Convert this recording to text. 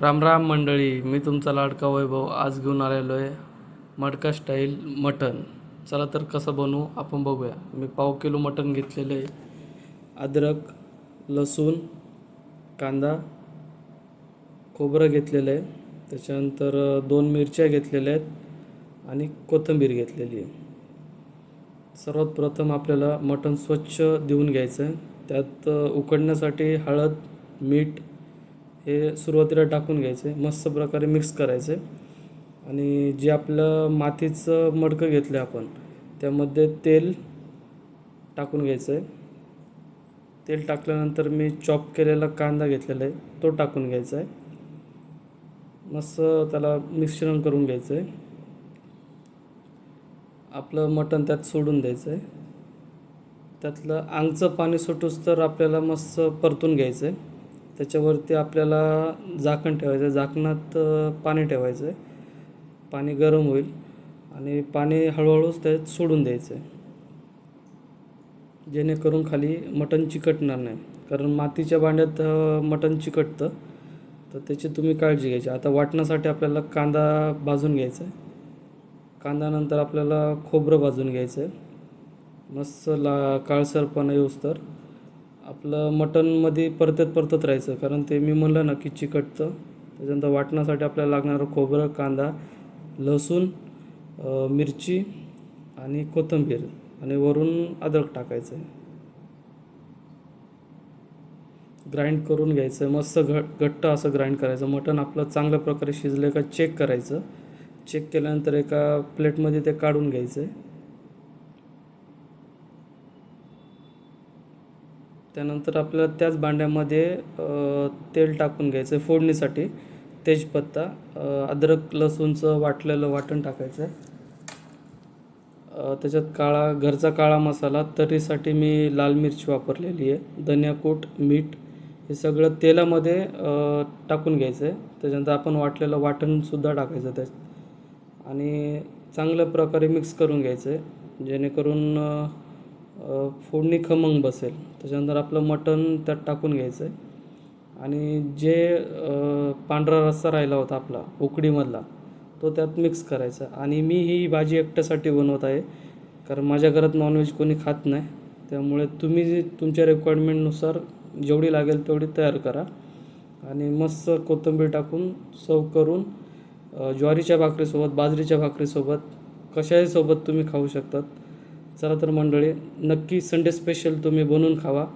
राम राम मंडळी मी तुमचा लाडका वैभव आज घेऊन आलेलो आहे मडका स्टाईल मटन चला तर कसं बनवू आपण बघूया. मी पाव किलो मटन घेतलेलं आहे. अद्रक लसूण कांदा खोबरं घेतलेलं आहे. त्याच्यानंतर दोन मिरच्या घेतलेल्या आहेत आणि कोथिंबीर घेतलेली आहे. सर्वात प्रथम आपल्याला मटण स्वच्छ देऊन घ्यायचं आहे. त्यात उकडण्यासाठी हळद मीठ हे सुरुवातीला टाकून घ्यायचे मस्त प्रकारे मिक्स करायचे. आणि जे आपलं मातीचं मडकं घेतलं आपण त्यामध्ये तेल टाकून घ्यायचं आहे तेल टाकल्यानंतर मी चॉप केलेला कांदा घेतलेला आहे तो टाकून घ्यायचा आहे मस्त त्याला मिश्रण करून घ्यायचं आहे आपलं मटण त्यात सोडून द्यायचं आहे त्यातलं आंगचं पाणी सुटूस तर आपल्याला मस्त परतून घ्यायचं आहे त्याच्यावरती आपल्याला झाकण ठेवायचं आहे. झाकणात पाणी ठेवायचं आहे. पाणी गरम होईल आणि पाणी हळूहळूच त्यात सोडून द्यायचं आहे. जेणेकरून खाली मटण चिकटणार नाही. कारण मातीच्या भांड्यात मटण चिकटतं. तर त्याची तुम्ही काळजी घ्यायची. आता वाटण्यासाठी आपल्याला कांदा भाजून घ्यायचा आहे. कांद्यानंतर आपल्याला खोबरं भाजून घ्यायचं आहे. मस्त ला काळसरपणा येऊस तर. आपलं मटनमध्ये परतत परतत राहायचं कारण ते मी म्हणलं ना की चिकटतं. त्याच्यानंतर वाटण्यासाठी आपल्याला लागणारं खोबरं कांदा लसूण मिरची आणि कोथिंबीर आणि वरून अद्रक टाकायचं. आहे ग्राइंड करून घ्यायचं आहे मस्त घट घट्ट असं ग्राइंड करायचं. मटण आपलं चांगल्या प्रकारे शिजलं का चेक करायचं. चेक केल्यानंतर एका प्लेटमध्ये ते काढून घ्यायचं. आहे त्यानंतर आपल्याला त्याच भांड्यामध्ये तेल टाकून घ्यायचं आहे फोडणीसाठी. तेजपत्ता अद्रक लसूणचं वाटलेलं वाटण टाकायचं आहे त्याच्यात काळा घरचा काळा मसाला तरीसाठी मी लाल मिरची वापरलेली आहे. धन्याकूट मीठ हे सगळं तेलामध्ये टाकून घ्यायचं आहे त्याच्यानंतर आपण वाटलेलं वाटणसुद्धा टाकायचं त्यात. आणि चांगल्या प्रकारे मिक्स करून घ्यायचं आहे जेणेकरून फोडणी खमंग बसेल. त्याच्यानंतर आपलं मटण त्यात टाकून घ्यायचं आहे आणि जे पांढरा रस्सा राहिला होता आपला उकडीमधला तो त्यात मिक्स करायचा. आणि मी ही भाजी एकट्यासाठी बनवत आहे. कारण माझ्या घरात नॉनव्हेज कोणी खात नाही. त्यामुळे तुम्ही जे तुमच्या रिक्वायरमेंटनुसार जेवढी लागेल तेवढी तयार करा. आणि मस्त कोथिंबीर टाकून सर्व करून ज्वारीच्या भाकरीसोबत बाजरीच्या भाकरीसोबत कशाही सोबत तुम्ही खाऊ शकतात. चला तर मंडळी नक्की संडे स्पेशल तुम्ही बनवून खावा.